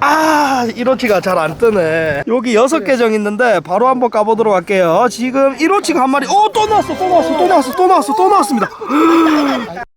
아 1호치가 잘 안 뜨네. 여기 여섯 계정 있는데 바로 한번 까보도록 할게요. 지금 1호치가 한 마리. 어또 나왔어 또 나왔어 또 나왔어 또 나왔어 또 나왔습니다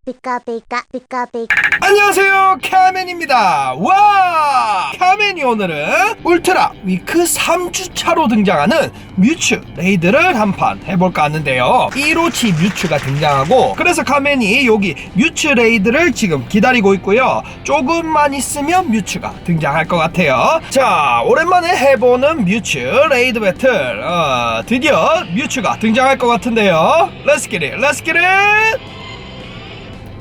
Pika pika. 안녕하세요 카멘입니다. 와! 카멘이 오늘은 울트라 위크 3주차로 등장하는 뮤츠 레이드를 한판 해볼까 하는데요. 1호치 뮤츠가 등장하고 그래서 카멘이 여기 뮤츠 레이드를 지금 기다리고 있고요. 조금만 있으면 뮤츠가 등장할 것 같아요. 자 오랜만에 해보는 뮤츠 레이드 배틀. 어, 드디어 뮤츠가 등장할 것 같은데요. 렛츠 기릿 렛츠 기릿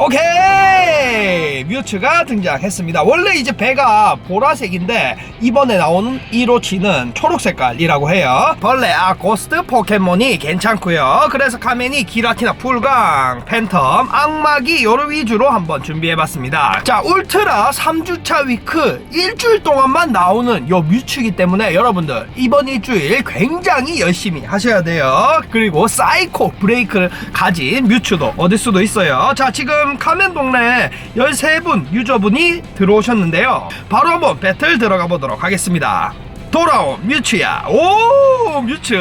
오케이! 뮤츠가 등장했습니다. 원래 이제 배가 보라색인데 이번에 나오는 1호치는 초록 색깔이라고 해요. 벌레 아 고스트 포켓몬이 괜찮고요. 그래서 카멘이 기라티나 풀강 팬텀 악마기 요를 위주로 한번 준비해봤습니다. 자 울트라 3주차 위크 일주일 동안만 나오는 요 뮤츠이기 때문에 여러분들 이번 일주일 굉장히 열심히 하셔야 돼요. 그리고 사이코 브레이크를 가진 뮤츠도 얻을 수도 있어요. 자 지금 카멘 동네에 13분 유저분이 들어오셨는데요. 바로 한번 배틀 들어가 보도록 하겠습니다. 돌아온 뮤츠야. 오 뮤츠.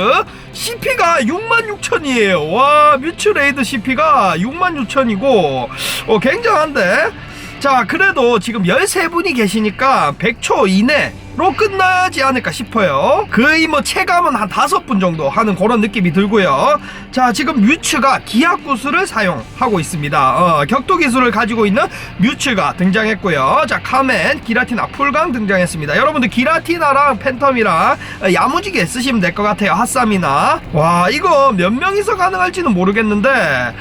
CP가 66,000이에요. 와 뮤츠 레이드 CP가 66,000이고 어, 굉장한데? 자 그래도 지금 13분이 계시니까 100초 이내 로 끝나지 않을까 싶어요. 거의 뭐 체감은 한 5분 정도 하는 그런 느낌이 들고요. 자 지금 뮤츠가 기압 구슬을 사용하고 있습니다. 어, 격투 기술을 가지고 있는 뮤츠가 등장했고요. 자 카멘 기라티나 풀강 등장했습니다. 여러분들 기라티나랑 팬텀이랑 어, 야무지게 쓰시면 될 것 같아요. 핫삼이나. 와 이거 몇 명이서 가능할지는 모르겠는데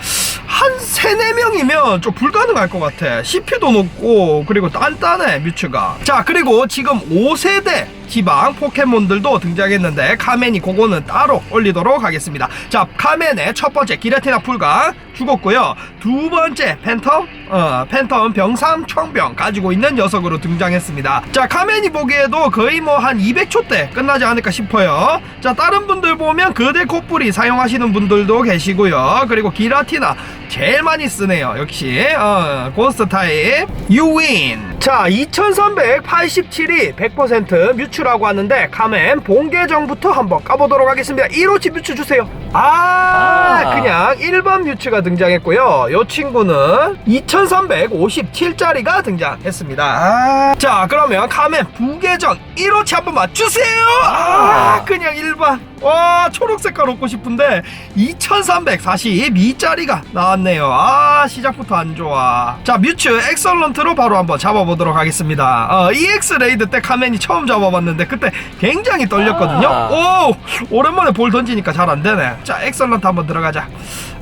한 세네 명이면 좀 불가능할 것 같아. CP도 높고 그리고 단단해 뮤츠가. 자 그리고 지금 5세대 지방 포켓몬들도 등장했는데 카멘이 그거는 따로 올리도록 하겠습니다. 자 카멘의 첫 번째 기레티나 풀가 죽었고요. 두 번째 팬텀 어 팬텀 병삼 청병 가지고 있는 녀석으로 등장했습니다. 자 카멘이 보기에도 거의 뭐 한 200초 때 끝나지 않을까 싶어요. 자 다른 분들 보면 거대 코뿔이 사용하시는 분들도 계시고요. 그리고 기라티나 제일 많이 쓰네요. 역시 어, 고스트 타입 유윈. 자 2387이 100% 뮤츠라고 하는데 카멘 본 계정부터 한번 까보도록 하겠습니다. 1호치 뮤츠 주세요. 아, 아. 그냥 일반 뮤츠가 등장했고요. 요 친구는 2357짜리가 등장했습니다. 아, 자 그러면 카멘 부계정 1호치 한번 맞주세요. 아, 그냥 일반. 와 초록 색깔 얻고 싶은데 2342짜리가 나왔네요. 아 시작부터 안 좋아. 자 뮤츠 엑설런트로 바로 한번 잡아보도록 하겠습니다. 어, EX 레이드 때 카멘이 처음 잡아봤는데 그때 굉장히 떨렸거든요. 아. 오 오랜만에 볼 던지니까 잘 안 되네. 자 엑설런트 한번 들어가자.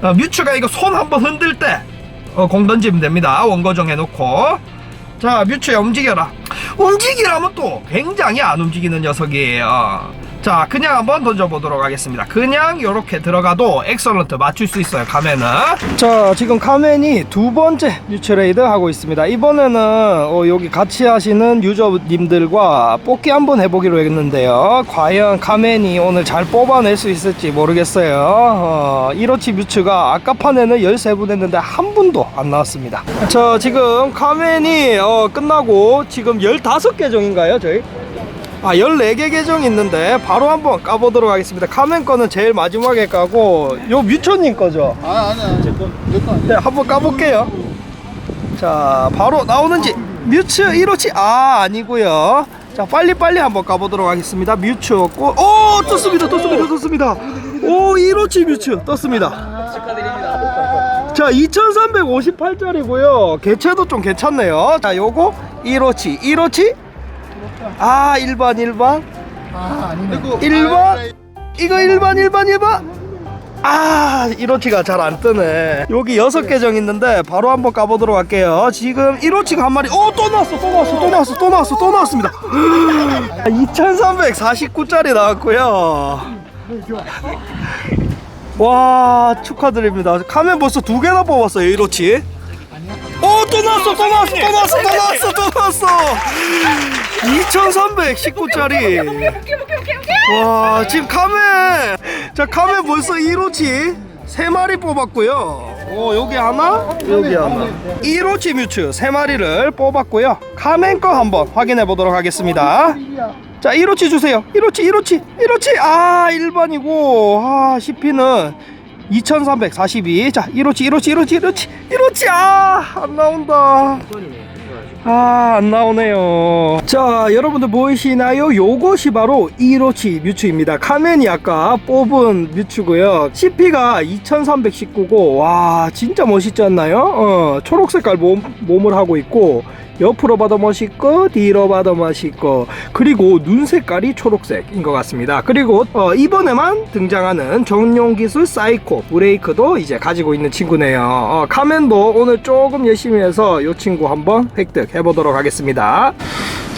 어, 뮤츠가 이거 손 한번 흔들 때 어, 공 던지면 됩니다. 원고정 해놓고. 자, 뮤츠야 움직여라. 움직이라면 또 굉장히 안 움직이는 녀석이에요. 자, 그냥 한번 던져보도록 하겠습니다. 그냥 이렇게 들어가도 엑설런트 맞출 수 있어요, 카멘은. 자, 지금 카멘이 두 번째 뮤츠레이드 하고 있습니다. 이번에는 어, 여기 같이 하시는 유저님들과 뽑기 한번 해보기로 했는데요. 과연 카멘이 오늘 잘 뽑아낼 수 있을지 모르겠어요. 어, 1호치 뮤츠가 아까 판에는 13분 했는데 한 분도 안 나왔습니다. 자, 지금 카멘이 어, 끝나고 지금 15계정인가요, 저희? 아 14개 계정이 있는데 바로 한번 까보도록 하겠습니다. 카멘 거는 제일 마지막에 까고 요 뮤초님 거죠? 아 아니야. 제거내거 아니야. 네 한번 까볼게요. 자 바로 나오는지. 뮤츠 1호치. 아 아니고요. 자 빨리빨리 한번 까보도록 하겠습니다. 뮤츠였고. 오 떴습니다 떴습니다 떴습니다. 오 1호치 뮤츠 떴습니다. 축하드립니다. 자 2358짜리고요. 개체도 좀 괜찮네요. 자 요거 1호치 1호치 아 1번 1번 아 아니네. 1번 이거 1번 1번 1번 아 1호치가 잘 안 뜨네. 여기 여섯 계정 있는데 바로 한번 까보도록 할게요. 지금 1호치가 한 마리 어또 나왔어 또 나왔어 또 나왔어 또 나왔어 또 나왔습니다. 2349짜리 나왔고요. 와 축하드립니다. 카멘 벌써 두 개나 뽑았어요 1호치. 어또 나왔어 또 나왔어 또 나왔어 또 나왔어 또 나왔어. 2319짜리. 와 지금 카멘 자 카멘 벌써 1호치 3마리 뽑았고요. 오 여기 하나 여기 하나 1호치 뮤츠 3마리를 뽑았고요. 카멘 거 한번 확인해 보도록 하겠습니다. 자 1호치 주세요. 1호치 1호치 1호치. 아 1번이고. 아 CP는 2342. 자, 1호치, 1호치, 1호치, 1호치, 1호치, 아, 안 나온다. 아, 안 나오네요. 자, 여러분들 보이시나요? 요것이 바로 1호치 뮤츠입니다. 카멘이 아까 뽑은 뮤츠고요. CP가 2319고, 와, 진짜 멋있지 않나요? 어, 초록 색깔 몸, 몸을 하고 있고, 옆으로 봐도 멋있고 뒤로 봐도 멋있고 그리고 눈 색깔이 초록색인 것 같습니다. 그리고 어, 이번에만 등장하는 정용 기술 사이코 브레이크도 이제 가지고 있는 친구네요. 어, 카멘도 오늘 조금 열심히 해서 이 친구 한번 획득해 보도록 하겠습니다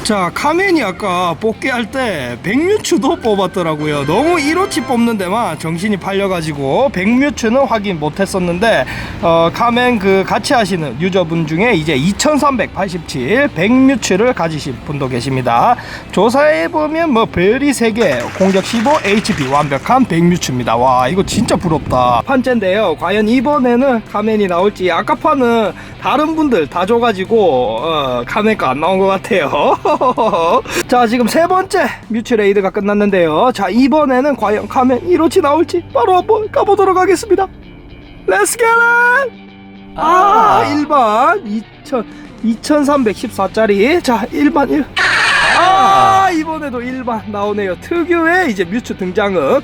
자 카멘이 아까 뽑기할 때 백뮤츠도 뽑았더라고요. 너무 1호치 뽑는 데만 정신이 팔려가지고 백뮤츠는 확인 못했었는데 어, 카멘 그 같이 하시는 유저분 중에 이제 2387 백뮤츠를 가지신 분도 계십니다. 조사해보면 뭐 별이 3개 공격 15 HP 완벽한 백뮤츠입니다. 와 이거 진짜 부럽다. 판째인데요. 과연 이번에는 카멘이 나올지 아까 판은 다른 분들 다 줘가지고 어, 카멘 거안 나온 것 같아요 자 지금 세 번째 뮤츠 레이드가 끝났는데요 자 이번에는 과연 카멘 1호치 나올지 바로 한번 가보도록 하겠습니다 렛츠 겟 아, 1번 2000, 2314짜리 자 1번 1 아, 이번에도 1번 나오네요. 특유의 이제 뮤츠 등장은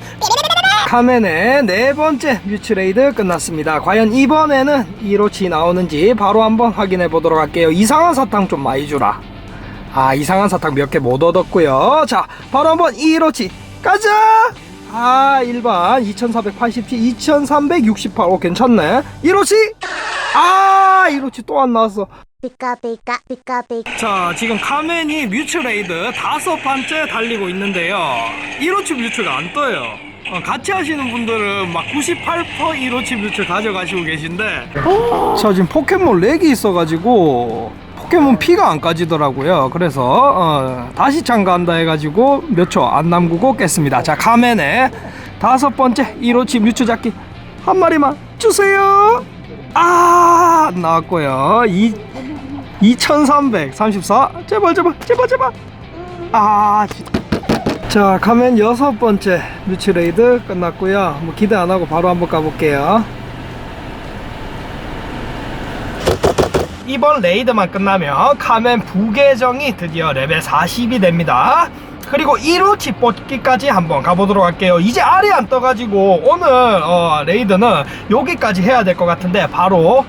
카멘의 네 번째 뮤츠 레이드 끝났습니다. 과연 이번에는 1호치 나오는지 바로 한번 확인해 보도록 할게요. 이상한 사탕 좀 많이 주라. 아, 이상한 사탕 몇 개 못 얻었고요. 자, 바로 한번 1호치 가자! 아, 1번 2487, 2368. 오, 괜찮네. 1호치! 아, 1호치 또 안 나왔어. Pika pika. 자, 지금 카멘이 뮤츠 레이드 다섯 번째 달리고 있는데요. 1호치 뮤츠가 안 떠요. 어, 같이 하시는 분들은 막 98% 1호치 뮤츠 가져가시고 계신데. 자, 지금 포켓몬 렉이 있어가지고 포켓몬 피가 안 까지더라고요. 그래서 어, 다시 참가한다 해가지고 몇 초 안 남기고 깼습니다. 자, 카멘의 다섯 번째 1호치 뮤츠 잡기 한 마리만 주세요. 아, 안 나왔고요. 이 2334 제발 제발 제발 제발 아. 자 가면 여섯 번째 뮤츠 레이드 끝났고요 뭐 기대 안 하고 바로 한번 가볼게요 이번 레이드만 끝나면 카멘 부계정이 드디어 레벨 40이 됩니다 그리고 1호치 뽑기까지 한번 가보도록 할게요 이제 알이 안 떠가지고 오늘 어, 레이드는 여기까지 해야 될 것 같은데 바로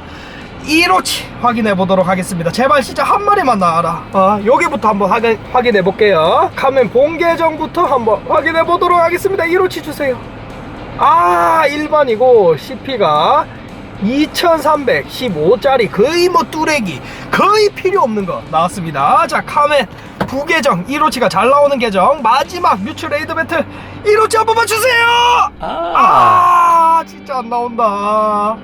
1호치 확인해 보도록 하겠습니다. 제발 진짜 한 마리만 나와라. 어, 여기부터 한번 확인, 확인해 볼게요. 카멘 본계정부터 한번 확인해 보도록 하겠습니다. 1호치 주세요. 아, 1번이고 CP가 2315짜리 거의 뭐 뚜레기 거의 필요 없는 거 나왔습니다. 자, 카멘 부계정 1호치가 잘 나오는 계정 마지막 뮤츠 레이드 배틀 1호치 한 번만 주세요. 아, 진짜 안 나온다.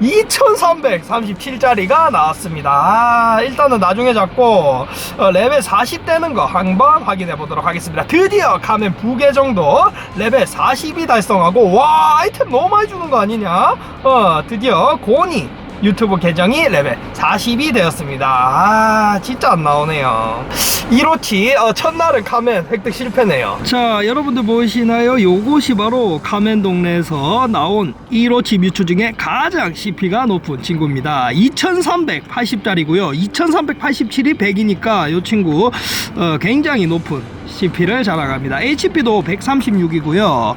2337짜리가 나왔습니다. 아, 일단은 나중에 잡고 어, 레벨 40 되는 거 한번 확인해 보도록 하겠습니다. 드디어 가면 부계정도 레벨 40이 달성하고 와 아이템 너무 많이 주는 거 아니냐? 어 드 디어 고니 유튜브 계정이 레벨 40이 되었습니다. 아 진짜 안 나오네요. 1호치 어, 첫날은 카멘 획득 실패네요. 자 여러분들 보이시나요? 요것이 바로 카멘 동네에서 나온 1호치 뮤츠 중에 가장 CP가 높은 친구입니다. 2380짜리고요. 2387이 100이니까 이 친구 어, 굉장히 높은 CP를 자랑합니다. HP도 136이고요.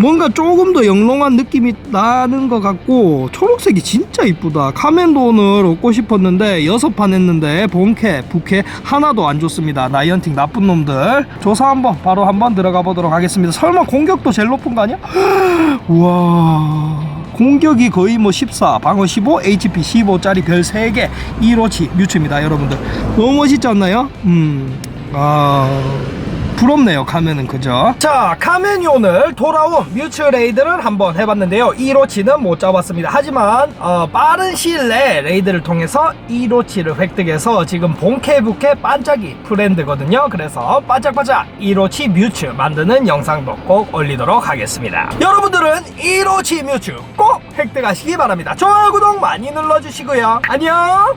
뭔가 조금 더 영롱한 느낌이 나는 것 같고 초록색이 진짜 이쁘다. 오늘 얻고 싶었는데 여섯 판 했는데 본캐, 부캐 하나도 안 좋습니다. 나이언팅 나쁜 놈들. 조사 한번 바로 한번 들어가 보도록 하겠습니다. 설마 공격도 제일 높은 거 아니야? 우와. 공격이 거의 뭐 14, 방어 15, HP 15짜리 별 3개 1호치 뮤츠입니다, 여러분들. 너무 멋있지 않나요? 음. 아. 부럽네요 카멘은 그죠? 자 카멘이 오늘 돌아온 뮤츠 레이드를 한번 해봤는데요. 1호치는 못 잡았습니다. 하지만 어, 빠른 시일 내에 레이드를 통해서 1호치를 획득해서 지금 본캐부캐 반짝이 프렌드거든요. 그래서 반짝반짝 1호치 뮤츠 만드는 영상도 꼭 올리도록 하겠습니다. 여러분들은 1호치 뮤츠 꼭 획득하시기 바랍니다. 좋아요 구독 많이 눌러주시고요. 안녕